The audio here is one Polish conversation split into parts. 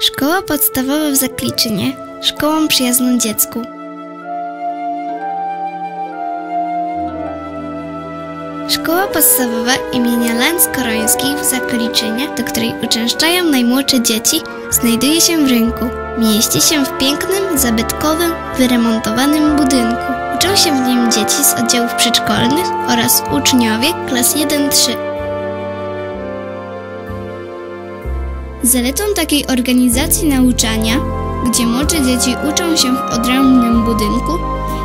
Szkoła podstawowa w Zakliczynie, szkołą przyjazną dziecku. Szkoła podstawowa imienia Lens Korońskich w Zakliczynie, do której uczęszczają najmłodsze dzieci, znajduje się w rynku. Mieści się w pięknym, zabytkowym, wyremontowanym budynku. Uczą się w nim dzieci z oddziałów przedszkolnych oraz uczniowie klas 1-3. Zaletą takiej organizacji nauczania, gdzie młodsze dzieci uczą się w odrębnym budynku,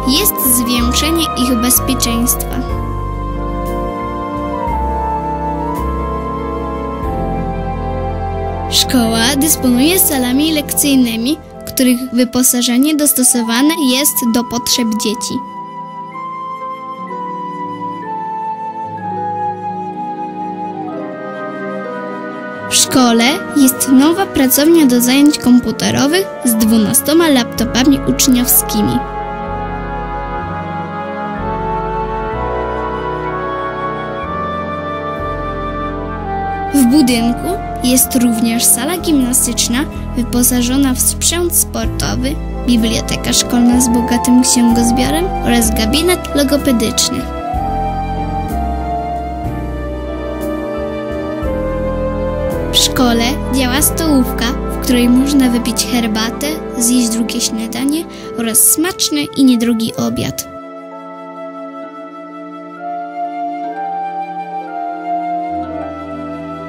jest zwiększenie ich bezpieczeństwa. Szkoła dysponuje salami lekcyjnymi, których wyposażenie dostosowane jest do potrzeb dzieci. W szkole jest nowa pracownia do zajęć komputerowych z 12 laptopami uczniowskimi. W budynku jest również sala gimnastyczna wyposażona w sprzęt sportowy, biblioteka szkolna z bogatym księgozbiorem oraz gabinet logopedyczny. Szkole działa stołówka, w której można wypić herbatę, zjeść drugie śniadanie oraz smaczny i niedrogi obiad.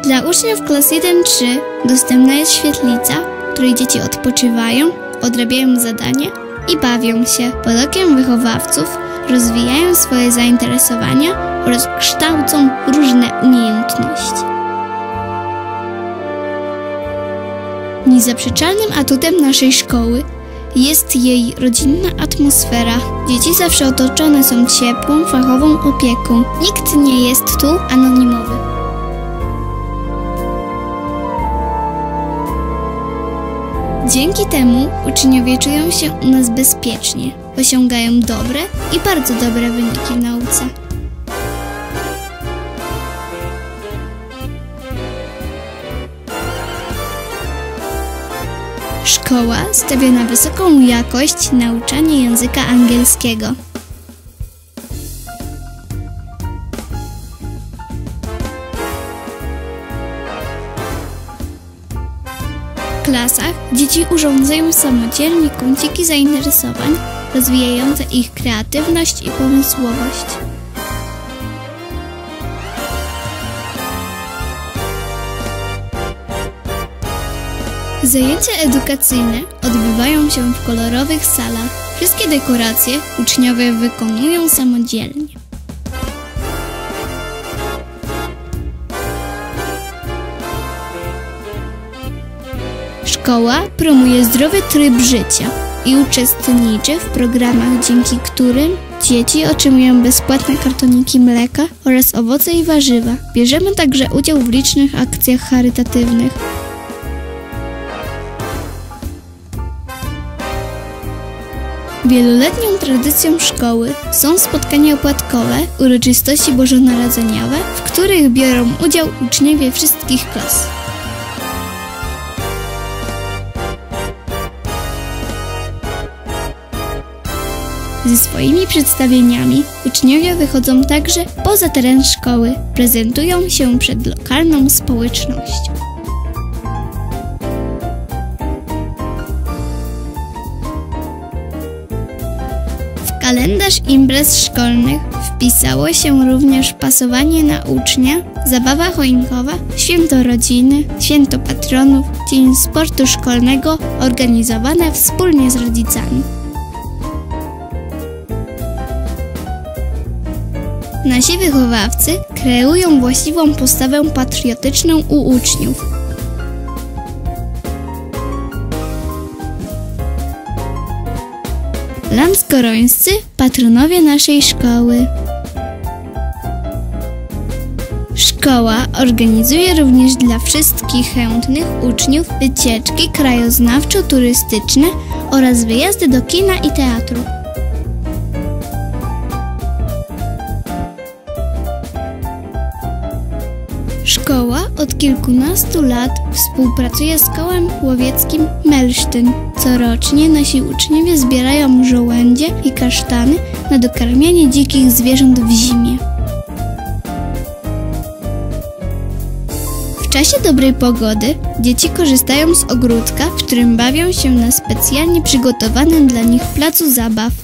Dla uczniów klas 1-3 dostępna jest świetlica, w której dzieci odpoczywają, odrabiają zadania i bawią się. Pod okiem wychowawców rozwijają swoje zainteresowania oraz kształcą różne umiejętności. Niezaprzeczalnym atutem naszej szkoły jest jej rodzinna atmosfera. Dzieci zawsze otoczone są ciepłą, fachową opieką. Nikt nie jest tu anonimowy. Dzięki temu uczniowie czują się u nas bezpiecznie, osiągają dobre i bardzo dobre wyniki w nauce. Szkoła stawia na wysoką jakość nauczania języka angielskiego. W klasach dzieci urządzają samodzielnie kąciki zainteresowań, rozwijające ich kreatywność i pomysłowość. Zajęcia edukacyjne odbywają się w kolorowych salach. Wszystkie dekoracje uczniowie wykonują samodzielnie. Szkoła promuje zdrowy tryb życia i uczestniczy w programach, dzięki którym dzieci otrzymują bezpłatne kartoniki mleka oraz owoce i warzywa. Bierzemy także udział w licznych akcjach charytatywnych. Wieloletnią tradycją szkoły są spotkania opłatkowe, uroczystości bożonarodzeniowe, w których biorą udział uczniowie wszystkich klas. Ze swoimi przedstawieniami uczniowie wychodzą także poza teren szkoły, prezentują się przed lokalną społecznością. Kalendarz imprez szkolnych wpisało się również pasowanie na ucznia, zabawa choinkowa, święto rodziny, święto patronów, dzień sportu szkolnego organizowane wspólnie z rodzicami. Nasi wychowawcy kreują właściwą postawę patriotyczną u uczniów. Lanskorońscy patronowie naszej szkoły. Szkoła organizuje również dla wszystkich chętnych uczniów wycieczki krajoznawczo-turystyczne oraz wyjazdy do kina i teatru. Szkoła od kilkunastu lat współpracuję z kołem łowieckim Melsztyn. Corocznie nasi uczniowie zbierają żołędzie i kasztany na dokarmianie dzikich zwierząt w zimie. W czasie dobrej pogody dzieci korzystają z ogródka, w którym bawią się na specjalnie przygotowanym dla nich placu zabaw.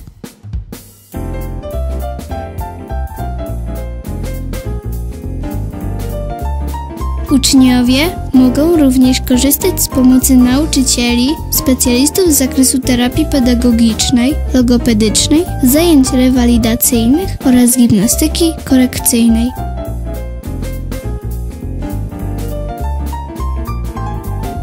Uczniowie mogą również korzystać z pomocy nauczycieli, specjalistów z zakresu terapii pedagogicznej, logopedycznej, zajęć rewalidacyjnych oraz gimnastyki korekcyjnej.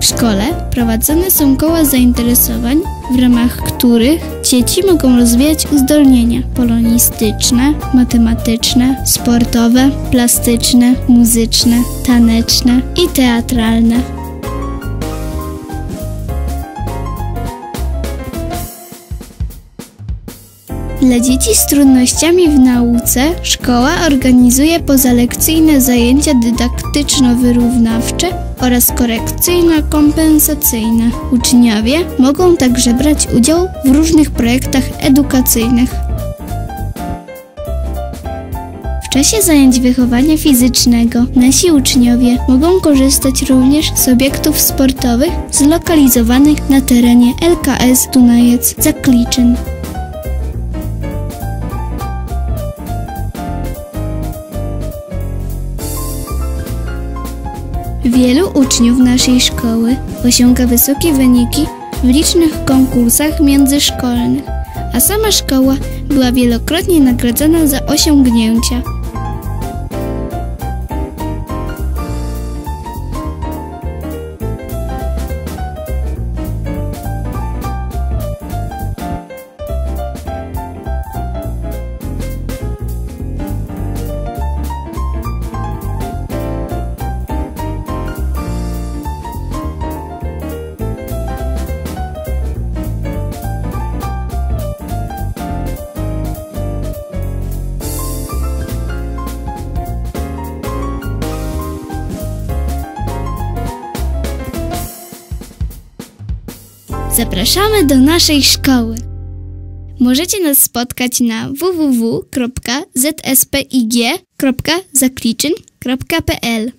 W szkole prowadzone są koła zainteresowań, w ramach których dzieci mogą rozwijać uzdolnienia polonistyczne, matematyczne, sportowe, plastyczne, muzyczne, taneczne i teatralne. Dla dzieci z trudnościami w nauce szkoła organizuje pozalekcyjne zajęcia dydaktyczno-wyrównawcze oraz korekcyjno-kompensacyjne. Uczniowie mogą także brać udział w różnych projektach edukacyjnych. W czasie zajęć wychowania fizycznego nasi uczniowie mogą korzystać również z obiektów sportowych zlokalizowanych na terenie LKS Dunajec Zakliczyn. Wielu uczniów naszej szkoły osiąga wysokie wyniki w licznych konkursach międzyszkolnych, a sama szkoła była wielokrotnie nagradzana za osiągnięcia. Zapraszamy do naszej szkoły. Możecie nas spotkać na www.zspig.zakliczyn.pl